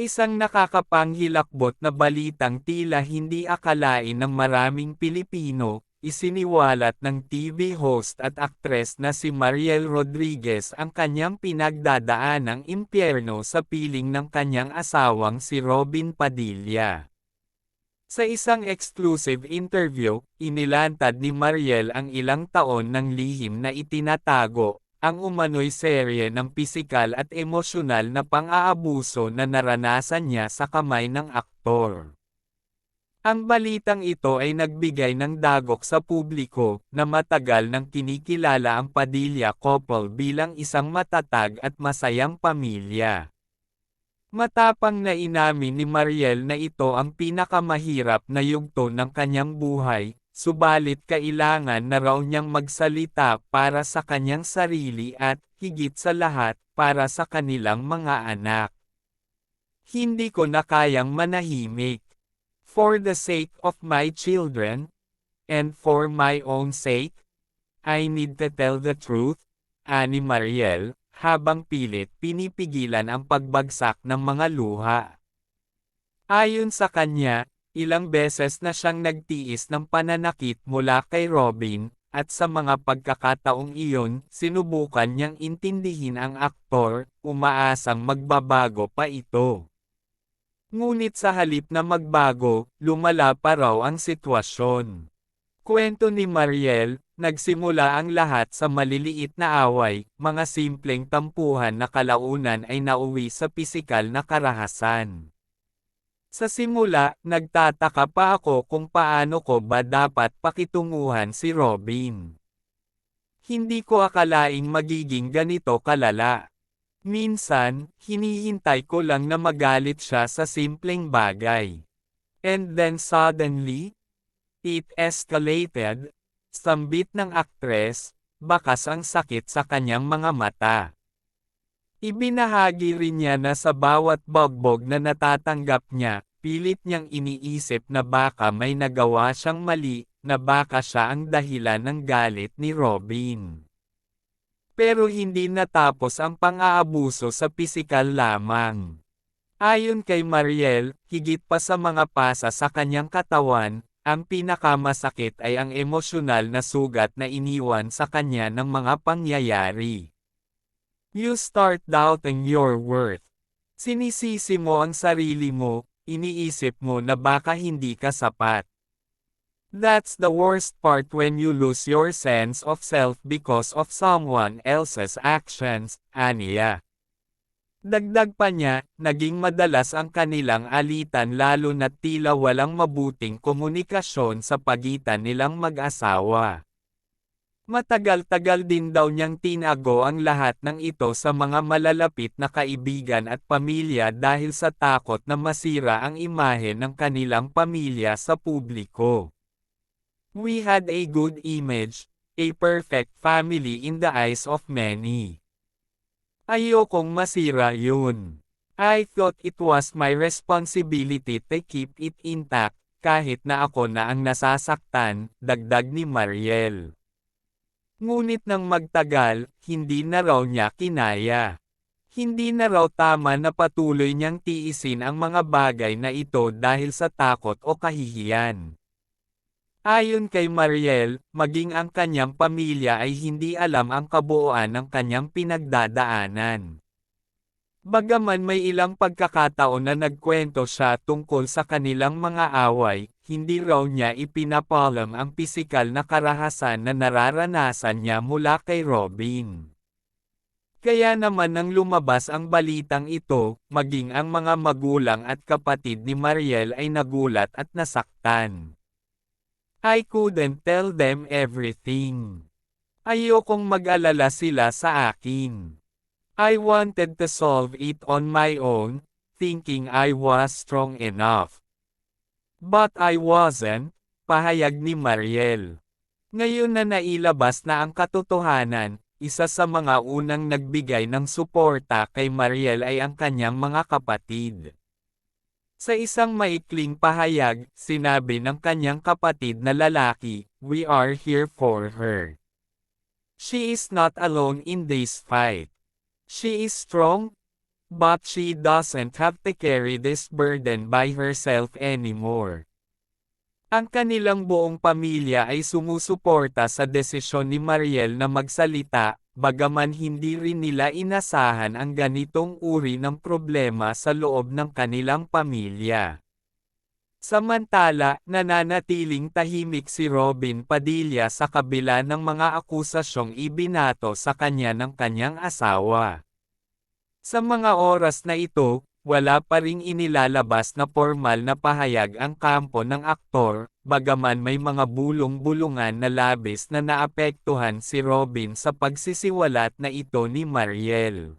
isang nakakapanghilakbot na balitang tila hindi akalain ng maraming Pilipino, isiniwalat ng TV host at aktres na si Mariel Rodriguez ang kanyang pinagdadaanang impyerno sa piling ng kanyang asawang si Robin Padilla. Sa isang exclusive interview, inilantad ni Mariel ang ilang taon ng lihim na itinatago, ang umano'y serye ng pisikal at emosyonal na pang-aabuso na naranasan niya sa kamay ng aktor. Ang balitang ito ay nagbigay ng dagok sa publiko na matagal nang kinikilala ang Padilla couple bilang isang matatag at masayang pamilya. Matapang na inamin ni Mariel na ito ang pinakamahirap na yugto ng kanyang buhay, subalit kailangan na raw niyang magsalita para sa kanyang sarili at, higit sa lahat, para sa kanilang mga anak. Hindi ko na kayang manahimik. For the sake of my children, and for my own sake, I need to tell the truth, ani Mariel, habang pilit pinipigilan ang pagbagsak ng mga luha. Ayon sa kanya, ilang beses na siyang nagtiis ng pananakit mula kay Robin, at sa mga pagkakataong iyon, sinubukan niyang intindihin ang aktor, umaasang magbabago pa ito. Ngunit sa halip na magbago, lumala pa raw ang sitwasyon. Kwento ni Mariel, nagsimula ang lahat sa maliliit na away, mga simpleng tampuhan na kalaunan ay nauwi sa pisikal na karahasan. Sa simula, nagtataka pa ako kung paano ko ba dapat pakitunguhan si Robin. Hindi ko akalaing magiging ganito kalala. Minsan, hinihintay ko lang na magalit siya sa simpleng bagay. And then suddenly, it escalated, sambit ng aktres, bakas ang sakit sa kanyang mga mata. Ibinahagi rin niya na sa bawat bogbog na natatanggap niya, pilit niyang iniisip na baka may nagawa siyang mali, na baka siya ang dahilan ng galit ni Robin. Pero hindi natapos ang pang-aabuso sa pisikal lamang. Ayon kay Mariel, higit pa sa mga pasa sa kanyang katawan, ang pinakamasakit ay ang emosyonal na sugat na iniwan sa kanya ng mga pangyayari. You start doubting your worth. Sinisisi mo ang sarili mo, iniisip mo na baka hindi ka sapat. That's the worst part when you lose your sense of self because of someone else's actions, Aniya. Dagdag pa niya, naging madalas ang kanilang alitan lalo na tila walang mabuting komunikasyon sa pagitan nilang mag-asawa. Matagal-tagal din daw niyang tinago ang lahat ng ito sa mga malalapit na kaibigan at pamilya dahil sa takot na masira ang imahe ng kanilang pamilya sa publiko. We had a good image, a perfect family in the eyes of many. Ayokong masira yun. I thought it was my responsibility to keep it intact, kahit na ako na ang nasasaktan, dagdag ni Mariel. Ngunit nang magtagal, hindi na raw niya kinaya. Hindi na raw tama na patuloy niyang tiisin ang mga bagay na ito dahil sa takot o kahihiyan. Ayon kay Mariel, maging ang kanyang pamilya ay hindi alam ang kabuuan ng kanyang pinagdadaanan. Bagaman may ilang pagkakataon na nagkwento siya tungkol sa kanilang mga away, hindi raw niya ipinapalam ang pisikal na karahasan na nararanasan niya mula kay Robin. Kaya naman nang lumabas ang balitang ito, maging ang mga magulang at kapatid ni Mariel ay nagulat at nasaktan. I couldn't tell them everything. Ayokong mag-alala sila sa akin. I wanted to solve it on my own, thinking I was strong enough. But I wasn't, pahayag ni Mariel. Ngayon na nailabas na ang katotohanan, isa sa mga unang nagbigay ng suporta kay Mariel ay ang kanyang mga kapatid. Sa isang maikling pahayag, sinabi ng kanyang kapatid na lalaki, We are here for her. She is not alone in this fight. She is strong, But she doesn't have to carry this burden by herself anymore. Ang kanilang buong pamilya ay sumusuporta sa desisyon ni Mariel na magsalita, bagaman hindi rin nila inasahan ang ganitong uri ng problema sa loob ng kanilang pamilya. Samantala, nananatiling tahimik si Robin Padilla sa kabila ng mga akusasyong ibinato sa kanya ng kanyang asawa. Sa mga oras na ito, wala pa ring inilalabas na formal na pahayag ang kampo ng aktor, bagaman may mga bulong-bulungan na labis na naapektuhan si Robin sa pagsisiwalat na ito ni Mariel.